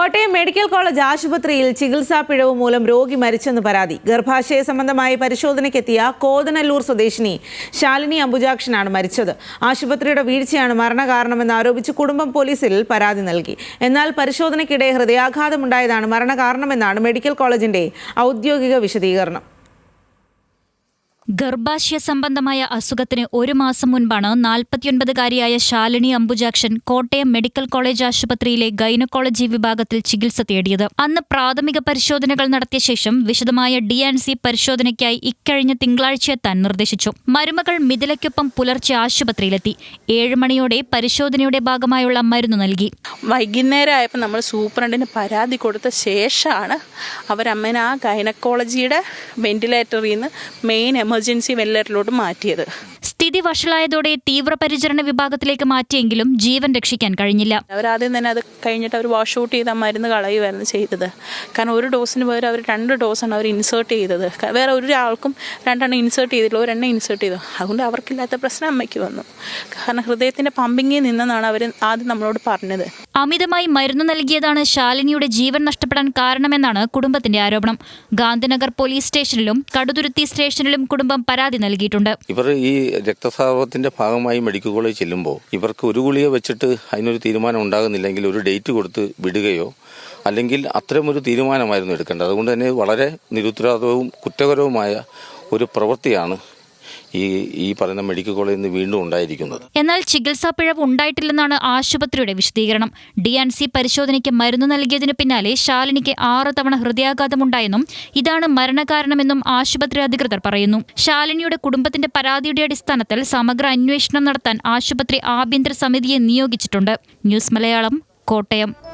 Kottayam medical college ആശുപത്രിയിൽ ചികിത്സാ പിഴവ് മൂലം രോഗി മരിച്ചെന്ന് പരാതി. ഗർഭാശയ സംബന്ധമായി പരിശോധനയ്ക്കെത്തിയ കോതനല്ലൂർ സ്വദേശിനി ശാലിനി അംബുജാക്ഷനാണ് മരിച്ചത്. ആശുപത്രിയുടെ വീഴ്ചയാണ് മരണകാരണമെന്ന് ആരോപിച്ച് കുടുംബം പോലീസിൽ പരാതി നൽകി. എന്നാൽ പരിശോധനയ്ക്കിടെ ഹൃദയാഘാതമുണ്ടായതാണ് മരണകാരണമെന്നാണ് മെഡിക്കൽ കോളേജിന്റെ ഔദ്യോഗിക വിശദീകരണം. ഗർഭാശയ സംബന്ധമായ അസുഖത്തിന് ഒരു മാസം മുൻപാണ് നാൽപ്പത്തിയൊൻപതുകാരിയായ ശാലിനി അംബുജാക്ഷൻ കോട്ടയം മെഡിക്കൽ കോളേജ് ആശുപത്രിയിലെ ഗൈനക്കോളജി വിഭാഗത്തിൽ ചികിത്സ തേടിയത്. അന്ന് പ്രാഥമിക പരിശോധനകൾ നടത്തിയ ശേഷം വിശദമായ ഡി ആൻഡ് സി പരിശോധനയ്ക്കായി ഇക്കഴിഞ്ഞ തിങ്കളാഴ്ച എത്താൻ നിർദ്ദേശിച്ചു. മരുമകൾ മിഥിലയ്ക്കൊപ്പം പുലർച്ചെ ആശുപത്രിയിലെത്തി. ഏഴ് മണിയോടെ പരിശോധനയുടെ ഭാഗമായുള്ള മരുന്ന് നൽകി. വൈകുന്നേരമായപ്പോൾ നമ്മൾ സൂപ്രണ്ടിന് പരാതി കൊടുത്ത ശേഷമാണ് അവരമ്മേനെ ആ ഗൈനക്കോളജിയുടെ വെന്റിലേറ്ററിൽ നിന്ന് മെയിൻ എമർജൻസി വെന്റിലേറ്ററിലോട്ട് മാറ്റിയത്. സ്ഥിതി വഷളായതോടെ തീവ്രപരിചരണ വിഭാഗത്തിലേക്ക് മാറ്റിയെങ്കിലും ജീവൻ രക്ഷിക്കാൻ കഴിഞ്ഞില്ല. അവരാദ്യം തന്നെ അത് കഴിഞ്ഞിട്ട് അവർ വാഷ് ഔട്ട് ചെയ്ത് മരുന്ന് കളയുമായിരുന്നു ചെയ്തത്. കാരണം ഒരു ഡോസിന് പകരം അവർ രണ്ട് ഡോസാണ് അവർ ഇൻസേർട്ട് ചെയ്തത്. വേറെ ഒരാൾക്കും രണ്ടെണ്ണം ഇൻസേർട്ട് ചെയ്തില്ല ഒരെണ്ണം ഇൻസേർട്ട് ചെയ്തു. അതുകൊണ്ട് അവർക്കില്ലാത്ത പ്രശ്നം അമ്മയ്ക്ക് വന്നു. കാരണം ഹൃദയത്തിന്റെ പമ്പിങ്ങിൽ നിന്നെന്നാണ് അവർ ആദ്യം നമ്മളോട് പറഞ്ഞത്. അമിതമായി മരുന്ന് നൽകിയതാണ് ശാലിനിയുടെ ജീവൻ നഷ്ടപ്പെടാൻ കാരണമെന്നാണ് കുടുംബത്തിന്റെ ആരോപണം. ഗാന്ധിനഗർ പോലീസ് സ്റ്റേഷനിലും കടുതുരുത്തി സ്റ്റേഷനിലും കുടുംബം പരാതി നൽകിയിട്ടുണ്ട്. ഇവർ ഈ രക്തസ്രാവത്തിന്റെ ഭാഗമായി മെഡിക്കൽ കോളേജ് ചെല്ലുമ്പോൾ ഇവർക്ക് ഒരു ഗുളിക വെച്ചിട്ട് അതിനൊരു തീരുമാനം ഉണ്ടാകുന്നില്ലെങ്കിൽ ഒരു ഡേറ്റ് കൊടുത്ത് വിടുകയോ അല്ലെങ്കിൽ അത്തരമൊരു തീരുമാനമായിരുന്നു എടുക്കേണ്ടത്. അതുകൊണ്ട് തന്നെ വളരെ നിരുത്തരവാദവും കുറ്റകരവുമായ ഒരു പ്രവൃത്തിയാണ് ഈ ഈ പറയുന്ന മെഡിക്കൽ കോളേജിൽ നിന്ന് വീണ്ടും ഉണ്ടായിരിക്കുന്നത്. എന്നാൽ ചികിത്സാ പിഴവ് ഉണ്ടായിട്ടില്ലെന്നാണ് ആശുപത്രിയുടെ വിശദീകരണം. ഡി ആൻഡ് സി പരിശോധനയ്ക്ക് മരുന്ന് നൽകിയതിനു പിന്നാലെ ശാലിനിക്ക് ആറ് തവണ ഹൃദയാഘാതമുണ്ടായെന്നും ഇതാണ് മരണകാരണമെന്നും ആശുപത്രി അധികൃതർ പറയുന്നു. ശാലിനിയുടെ കുടുംബത്തിന്റെ പരാതിയുടെ അടിസ്ഥാനത്തിൽ സമഗ്ര അന്വേഷണം നടത്താൻ ആശുപത്രി ആഭ്യന്തര സമിതിയെ നിയോഗിച്ചിട്ടുണ്ട്. ന്യൂസ് മലയാളം കോട്ടയം.